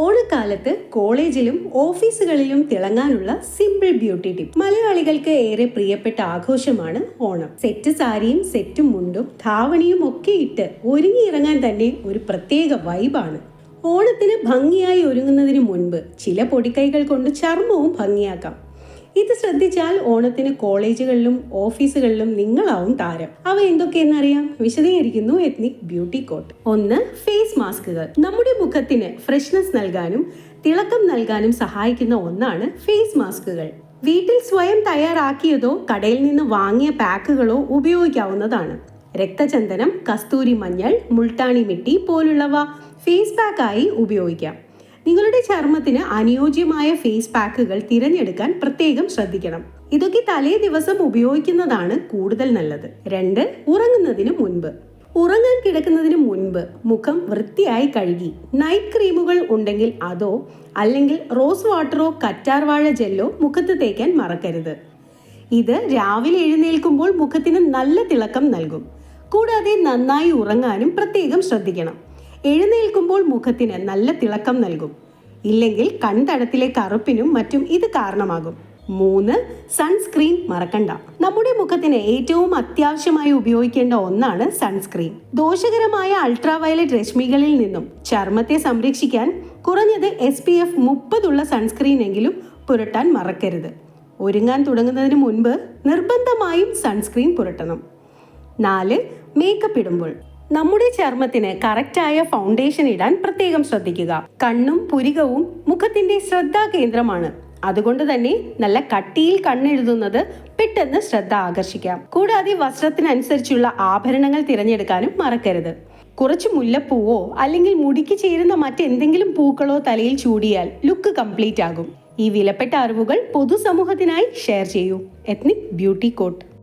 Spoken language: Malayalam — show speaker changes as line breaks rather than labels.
ഓണക്കാലത്ത് കോളേജിലും ഓഫീസുകളിലും തിളങ്ങാനുള്ള സിമ്പിൾ ബ്യൂട്ടി ടിപ്പ് മലയാളികൾക്ക് ഏറെ പ്രിയപ്പെട്ട ആഘോഷമാണ് ഓണം. സെറ്റ് സാരിയും സെറ്റ് മുണ്ടും ധാവണിയും ഒക്കെ ഇട്ട് ഒരുങ്ങിയിറങ്ങാൻ തന്നെ ഒരു പ്രത്യേക വൈബാണ് ഓണത്തിന് ഭംഗിയായി ഒരുങ്ങുന്നതിന് മുൻപ് ചില പൊടിക്കൈകൾ കൊണ്ട് ചർമ്മവും ഭംഗിയാക്കാം. ഇത് ശ്രദ്ധിച്ചാൽ ഓണത്തിന് കോളേജുകളിലും ഓഫീസുകളിലും നിങ്ങളാവും താരം. അവ എന്തൊക്കെയെന്നറിയാം വിശദീകരിക്കുന്നു എത്നിക് ബ്യൂട്ടി കോട്ട് ഒന്ന് ഫേസ് മാസ്കുകൾ നമ്മുടെ മുഖത്തിന് ഫ്രഷ്നെസ് നൽകാനും തിളക്കം നൽകാനും സഹായിക്കുന്ന ഒന്നാണ് ഫേസ് മാസ്കുകൾ വീട്ടിൽ സ്വയം തയ്യാറാക്കിയതോ കടയിൽ നിന്ന് വാങ്ങിയ പാക്കുകളോ ഉപയോഗിക്കാവുന്നതാണ്. രക്തചന്ദനം കസ്തൂരി മഞ്ഞൾ മുൾട്ടാണി മിട്ടി പോലുള്ളവ ഫേസ് പാക്കായി ഉപയോഗിക്കാം. നിങ്ങളുടെ ചർമ്മത്തിന് അനുയോജ്യമായ ഫേസ് പാക്കുകൾ തിരഞ്ഞെടുക്കാൻ പ്രത്യേകം ശ്രദ്ധിക്കണം. ഇതൊക്കെ തലേ ദിവസം ഉപയോഗിക്കുന്നതാണ് കൂടുതൽ നല്ലത്. രണ്ട് ഉറങ്ങുന്നതിന് മുൻപ്. ഉറങ്ങാൻ കിടക്കുന്നതിന് മുൻപ് മുഖം വൃത്തിയായി കഴുകി. നൈറ്റ് ക്രീമുകൾ ഉണ്ടെങ്കിൽ അതോ അല്ലെങ്കിൽ റോസ് വാട്ടറോ കറ്റാർ വാഴ ജെല്ലോ മുഖത്ത് തേക്കാൻ മറക്കരുത്. ഇത് രാവിലെ എഴുന്നേൽക്കുമ്പോൾ മുഖത്തിന് നല്ല തിളക്കം നൽകും. കൂടാതെ നന്നായി ഉറങ്ങാനും പ്രത്യേകം ശ്രദ്ധിക്കണം. എഴുന്നേൽക്കുമ്പോൾ മുഖത്തിന് നല്ല തിളക്കം നൽകും. ഇല്ലെങ്കിൽ കൺതടത്തിലെ കറുപ്പിനും മറ്റും ഇത് കാരണമാകും. മൂന്ന് സൺസ്ക്രീൻ മറക്കണ്ട. നമ്മുടെ മുഖത്തിന് ഏറ്റവും അത്യാവശ്യമായി ഉപയോഗിക്കേണ്ട ഒന്നാണ് സൺസ്ക്രീൻ. ദോഷകരമായ അൾട്രാവയലറ്റ് രശ്മികളിൽ നിന്നും ചർമ്മത്തെ സംരക്ഷിക്കാൻ കുറഞ്ഞത് എസ് പി എഫ് മുപ്പതുള്ള സൺസ്ക്രീൻ എങ്കിലും പുരട്ടാൻ മറക്കരുത്. ഒരുങ്ങാൻ തുടങ്ങുന്നതിന് മുൻപ് നിർബന്ധമായും സൺസ്ക്രീൻ പുരട്ടണം. നാല് മേക്കപ്പ് ഇടുമ്പോൾ. നമ്മുടെ ചർമ്മത്തിന് കറക്റ്റായ ഫൗണ്ടേഷൻ ഇടാൻ പ്രത്യേകം ശ്രദ്ധിക്കുക. കണ്ണും പുരികവും മുഖത്തിന്റെ ശ്രദ്ധാ കേന്ദ്രമാണ്. അതുകൊണ്ട് തന്നെ നല്ല കട്ടിയിൽ കണ്ണെഴുതുന്നത് പെട്ടെന്ന് ശ്രദ്ധ ആകർഷിക്കാം. കൂടാതെ വസ്ത്രത്തിനനുസരിച്ചുള്ള ആഭരണങ്ങൾ തിരഞ്ഞെടുക്കാനും മറക്കരുത്. കുറച്ച് മുല്ലപ്പൂവോ അല്ലെങ്കിൽ മുടിക്ക് ചേരുന്ന മറ്റെന്തെങ്കിലും പൂക്കളോ തലയിൽ ചൂടിയാൽ ലുക്ക് കംപ്ലീറ്റ് ആകും. ഈ വിലപ്പെട്ട അറിവുകൾ പൊതുസമൂഹത്തിനായി ഷെയർ ചെയ്യൂ. Ethnic beauty coat